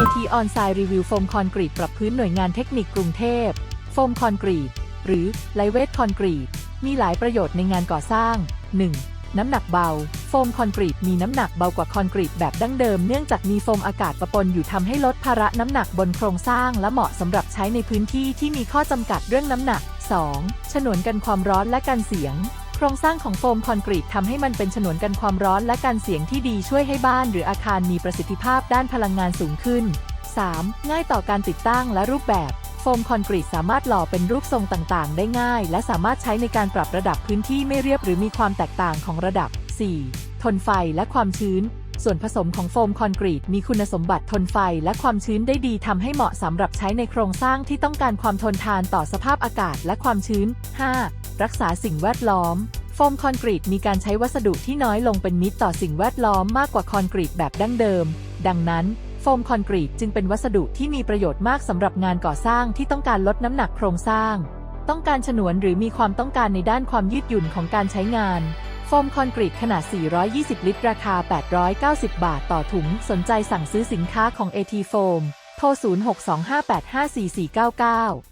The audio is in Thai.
AT On Site Review โฟมคอนกรีตปรับพื้นหน่วยงานเทคนิคกรุงเทพ โฟมคอนกรีต หรือไลเวทคอนกรีต มีหลายประโยชน์ในงานก่อสร้าง 1. น้ำหนักเบา โฟมคอนกรีตมีน้ำหนักเบากว่าคอนกรีตแบบดั้งเดิมเนื่องจากมีโฟมอากาศปะปนอยู่ทำให้ลดภาระน้ำหนักบนโครงสร้าง และเหมาะสำหรับใช้ในพื้นที่ที่มีข้อจำกัดเรื่องน้ำหนัก 2. ฉนวนกันความร้อนและกันเสียง ครงสร้างของโฟมคอนกรีตทำให้มันเป็นฉนวนกันความร้อนและกันเสียงที่ดีช่วยให้บ้านหรืออาคารมีประสิทธิภาพด้านพลังงานสูงขึ้น 3. ง่ายต่อการติดตั้งและรูปแบบ โฟมคอนกรีตสามารถหล่อเป็นรูปทรงต่างๆ ได้ง่าย และสามารถใช้ในการปรับระดับพื้นที่ไม่เรียบหรือมีความแตกต่างของระดับ 4. ทนไฟและความชื้น ส่วนผสมของโฟมคอนกรีตมีคุณสมบัติทนไฟและความชื้นได้ดีทำให้เหมาะสำหรับใช้ในโครงสร้างที่ต้องการความทนทานต่อสภาพอากาศและความชื้น 5. รักษาสิ่งแวดล้อม โฟมคอนกรีตมีการใช้วัสดุที่น้อยลงเป็นมิตรต่อสิ่งแวดล้อมมากกว่าคอนกรีตแบบดั้งเดิม ดังนั้น โฟมคอนกรีตจึงเป็นวัสดุที่มีประโยชน์มากสำหรับงานก่อสร้างที่ต้องการลดน้ำหนักโครงสร้าง ต้องการฉนวนหรือมีความต้องการในด้านความยืดหยุ่นของการใช้งานโฟมคอนกรีตขนาด 420 ลิตร ราคา 890 บาทต่อถุง สนใจสั่งซื้อสินค้าของ AT Foam โทร 0625854499